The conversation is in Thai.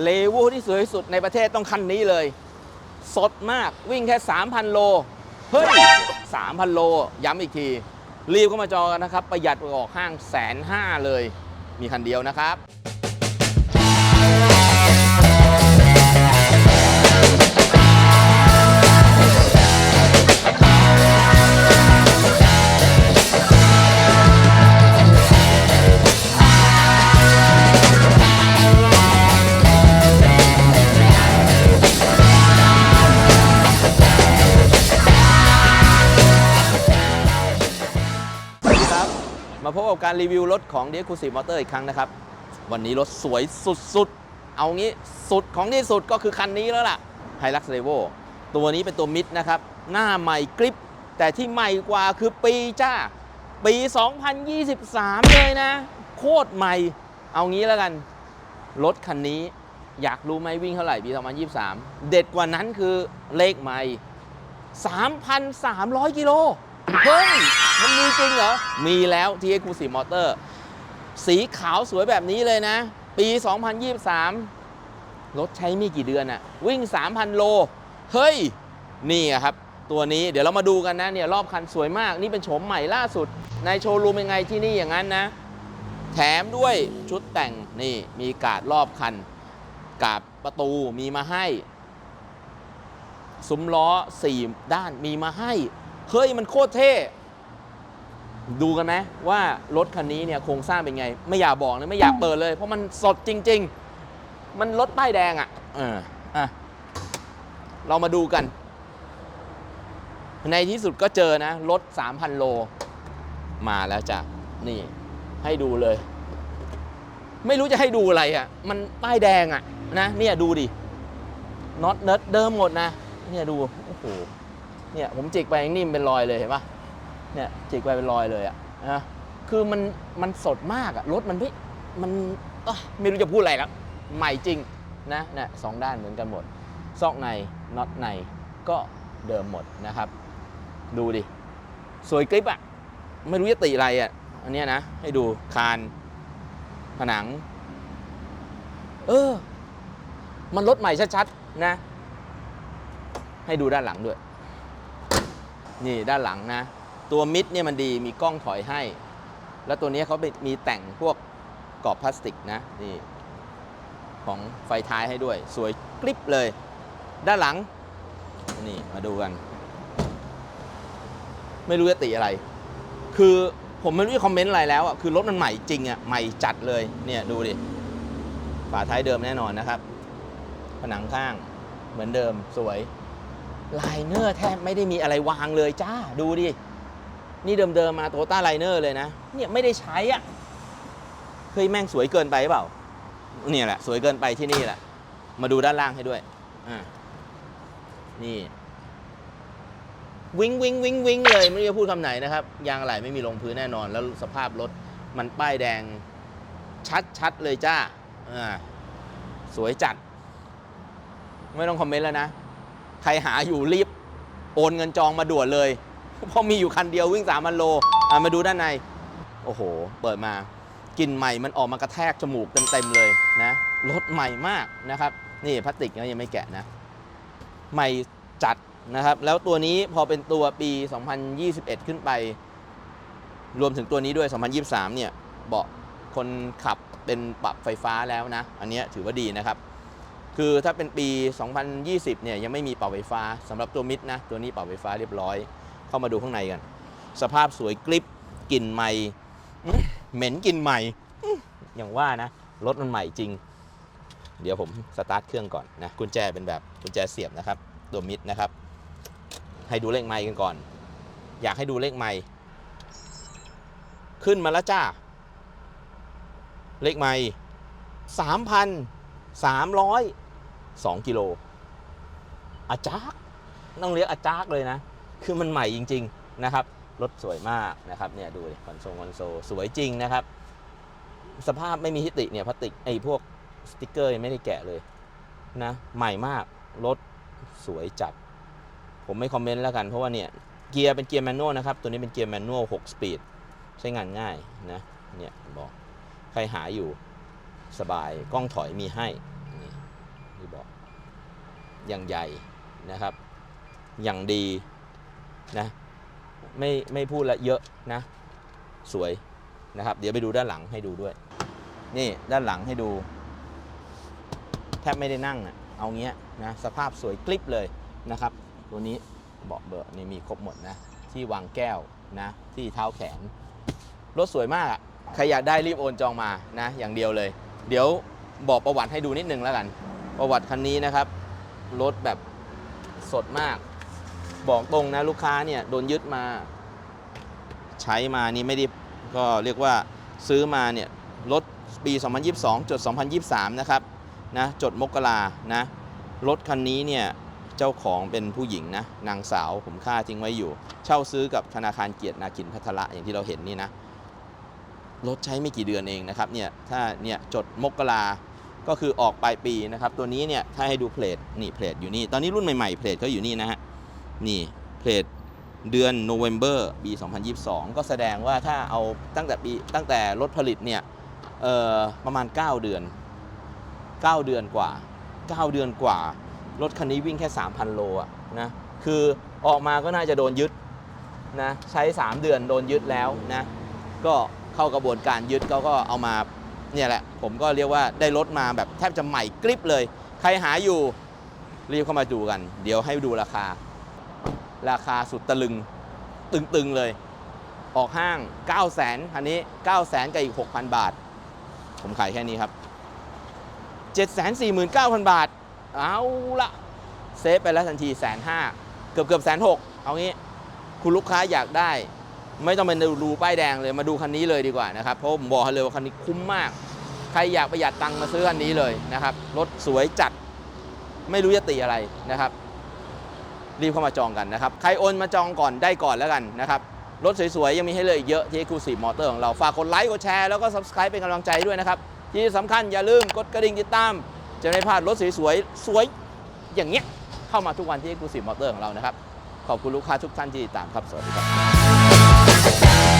เลโวที่สวยสุดในประเทศต้องคันนี้เลย สดมากวิ่งแค่ 3,000 โล เฮ้ย 3,000 โล ย้ำอีกที รีบเข้ามาจองกันนะครับ ประหยัดออกห้างแสนห้าเลย มีคันเดียวนะครับ กับการรีวิวรถของ d ดี c l u s i v e Motor อีกครั้งนะครับ วันนี้รถสวยสุดๆ เอางี้สุดของที่สุดก็คือคันนี้แล้วล่ะ Hilux Revo ตัวนี้เป็นตัวมิดนะครับ หน้าใหม่กริป แต่ที่ใหม่กว่าคือปีจ้า ปี 2023 เลยนะ โคตรใหม่ เอางี้แล้วกัน รถคันนี้อยากรู้ไหมวิ่งเท่าไหร่ปี 2023 เด็ดกว่านั้นคือเลขใหม่ 3,300 กิโล เฮ้ย มันมีจริงเหรอ มีแล้วที่ Exclusive Motor สีขาวสวยแบบนี้เลยนะ ปี 2023 รถใช้ไม่กี่เดือนอะวิ่ง 3,000 โล เฮ้ย นี่อะครับ ตัวนี้เดี๋ยวเรามาดูกันนะเนี่ยรอบคันสวยมาก นี่เป็นโฉมใหม่ล่าสุด ในโชว์รูมยังไงที่นี่อย่างนั้นนะ แถมด้วยชุดแต่งนี่มีกาดรอบคันกาดประตูมีมาให้ ซุ้มล้อสี่ด้านมีมาให้ เฮ้ยมันโคตรเท่ ดูกันไหมว่ารถคันนี้เนี่ยโครงสร้างเป็นไง ไม่อยากบอกนะไม่อยากเปิดเลย เพราะมันสดจริง ๆ มันรถป้ายแดงอะ่ะเอออะเรามาดูกัน ในที่สุดก็เจอนะ รถ 3,000 โล มาแล้วจ้ะ นี่ ให้ดูเลย ไม่รู้จะให้ดูอะไรอะ่ะ มันป้ายแดงอะ่ะ นะ เนี่ยดูดิน็อตเนิร์ดเดิมหมดนะ เนี่ยดู โอ้โห เนี่ยผมจิกไปยังนิ่มเป็นรอยเลยเห็นปะเนี่ยจิกไปเป็นรอยเลยอะนะคือมันมันสดมากอะรถมันไม่มันไม่รู้จะพูดอะไรแล้วใหม่จริงนะเนี่ยสองด้านเหมือนกันหมด ซอกในน็อตในก็เดิมหมดนะครับ ดูดิ สวยกริบอะไม่รู้จะติอะไรอะอันนี้นะ ให้ดูคาน ผนัง เออ มันรถใหม่ชัดๆนะ ให้ดูด้านหลังด้วย นี่ด้านหลังนะ ตัวมิดเนี่ยมันดีมีกล้องถอยให้ แล้วตัวนี้เขาเป็นมีแต่งพวกกรอบพลาสติกนะนี่ของไฟท้ายให้ด้วย สวยกริบเลย ด้านหลัง นี่มาดูกัน ไม่รู้จะติอะไร คือผมไม่รู้จะคอมเมนต์อะไรแล้วอะคือรถมันใหม่จริงอะใหม่จัดเลยเนี่ยดูดิฝาท้ายเดิมแน่นอนนะครับ ผนังข้างเหมือนเดิมสวย ไลเนอร์แทบไม่ได้มีอะไรวางเลยจ้าดูดิ นี่เดิมๆมาโตต้าไลเนอร์เลยนะ เนี่ยไม่ได้ใช้อะ่ะเฮ้ยแม่งสวยเกินไปเปล่า เนี่ยแหละ สวยเกินไปที่นี่แหละ มาดูด้านล่างให้ด้วย อ่า นี่ วิงวิงวิงวิงเลย ไม่รู้จะพูดคำไหนนะครับ ยางอะไหล่ไม่มีลงพื้นแน่นอน แล้วสภาพรถมันป้ายแดงชัดชัดเลยจ้า อ่า สวยจัด ไม่ต้องคอมเมนต์แล้วนะ ใครหาอยู่รีบโอนเงินจองมาด่วนเลย เพราะมีอยู่คันเดียววิ่ง3 0 0 0โลมาดูด้านใน โอ้โห เปิดมากลิ่นใหม่มันออกมากระแทกจมูกเต็มๆเลยนะรถใหม่มากนะครับ นี่พลาสติกก็ยังไม่แกะนะ ใหม่จัดนะครับ แล้วตัวนี้พอเป็นตัวปี 2021 ขึ้นไป รวมถึงตัวนี้ด้วย 2023 เนี่ยเบาะคนขับเป็นปรับไฟฟ้าแล้วนะ อันนี้ถือว่าดีนะครับ คือถ้าเป็นปี 2020 เนี่ยยังไม่มีเป่าไฟฟ้าสำหรับตัวมิดนะ ตัวนี้เป่าไฟฟ้าเรียบร้อย เข้ามาดูข้างในกัน สภาพสวยกริบกลิ่นใหม่เหม็นกลิ่นใหม่อย่างว่านะ รถมันใหม่จริง เดี๋ยวผมสตาร์ทเครื่องก่อนนะ กุญแจเป็นแบบกุญแจเสียบนะครับ ตัวมิดนะครับ ให้ดูเลขไมค์กันก่อน อยากให้ดูเลขไมค์ขึ้นมาแล้วจ้า เลขไมค์สามพันสามร้อย 2 กิโลอาจารย์ต้องเรียกอาจารย์เลยนะ คือมันใหม่จริง ๆนะครับ รถสวยมากนะครับ เนี่ยดูคอนโซลคอนโซลสวยจริงนะครับ สภาพไม่มีทิติเนี่ยพลาสติกไอ้พวกสติกเกอร์ยังไม่ได้แกะเลยนะ ใหม่มาก รถสวยจัด ผมไม่คอมเมนต์แล้วกัน เพราะว่าเนี่ย เกียร์เป็นเกียร์แมนนวลนะครับ ตัวนี้เป็นเกียร์แมนนวล6สปีด ใช้งานง่ายนะ เนี่ยบอก ใครหาอยู่สบาย กล้องถอยมีให้ ที่บอกอย่างใหญ่นะครับ อย่างดีนะไม่ไม่พูดละเยอะนะ สวยนะครับ เดี๋ยวไปดูด้านหลังให้ดูด้วย นี่ด้านหลังให้ดู แทบไม่ได้นั่งอะเอาเงี้ยนะสภาพสวยกลิบเลยนะครับ ตัวนี้เบาะเบอร์นี่มีครบหมดนะ ที่วางแก้วนะ ที่เท้าแขนรถสวยมากอะใครอยากได้รีบโอนจองมานะ อย่างเดียวเลย เดี๋ยวบอกประวัติให้ดูนิดนึงแล้วกัน ประวัติคันนี้นะครับ รถแบบสดมาก บอกตรงนะลูกค้าเนี่ยโดนยึดมา ใช้มานี่ไม่ได้ก็เรียกว่าซื้อมาเนี่ยรถปี 2022 จด 2023 นะครับนะจดมกรานะ รถคันนี้เนี่ยเจ้าของเป็นผู้หญิงนะนางสาวผมค่าทิ้งไว้อยู่ เช่าซื้อกับธนาคารเกียรตินาคินพัทระอย่างที่เราเห็นนี่นะรถใช้ไม่กี่เดือนเองนะครับเนี่ยถ้าเนี่ยจดมกรา ก็คือออกปลายปีนะครับ ตัวนี้เนี่ยถ้าให้ดูเพลทนี่เพลทอยู่นี่ ตอนนี้รุ่นใหม่ๆเพลทเขาอยู่นี่นะฮะ นี่เพลทเดือนโนเวม ber ปี 2022 ก็แสดงว่าถ้าเอาตั้งแต่ปีตั้งแต่รถผลิตเนี่ยเอ่อประมาณ 9 เดือน 9 เดือนกว่า 9 เดือนกว่า รถคันนี้วิ่งแค่ 3,000 โลอะนะ คือออกมาก็น่าจะโดนยึดนะ ใช้ 3 เดือนโดนยึดแล้วนะ ก็เข้ากระบวนการยึดเขาก็เอามา เนี่ยแหละผมก็เรียกว่าได้รถมาแบบแทบจะใหม่กริบเลย ใครหาอยู่รีบเข้ามาดูกัน เดี๋ยวให้ดูราคา ราคาสุดตะลึงตึงๆเลย ออกห้าง 9 0 0 0 0 0คันนี้ 9 0 0 0 0 0กับอีก 6,000 บาท ผมขายแค่นี้ครับ 749,000 บาท เอาละเซฟไปแล้วทันทีแสนห้าเกือบเกือบแสนหกเอางี้ คุณลูกค้าอยากได้ ไม่ต้องเป็นดูป้ายแดงเลยมาดูคันนี้เลยดีกว่านะครับเพราะผมบอกเลยว่าคันนี้คุ้มมาก ใครอยากประหยัดตังค์มาซื้อคันนี้เลยนะครับรถสวยจัดไม่รู้จะติอะไรนะครับ รีบเข้ามาจองกันนะครับ ใครโอนมาจองก่อนได้ก่อนแล้วกันนะครับรถสวยๆ ยังมีให้เลยอีกเยอะที่ Exclusive Motor ของเรา ฝากกดไลค์กดแชร์แล้วก็ Subscribe เป็นกำลังใจด้วยนะครับ ที่สำคัญอย่าลืมกดกระดิ่งติดตาม จะไม่พลาดรถสวยๆ สวยอย่างเงี้ย เข้ามาทุกวันที่ Exclusive Motor ของเรานะครับ ขอบคุณลูกค้าทุกท่านที่ติดตามครับ สวัสดีครับ Bye.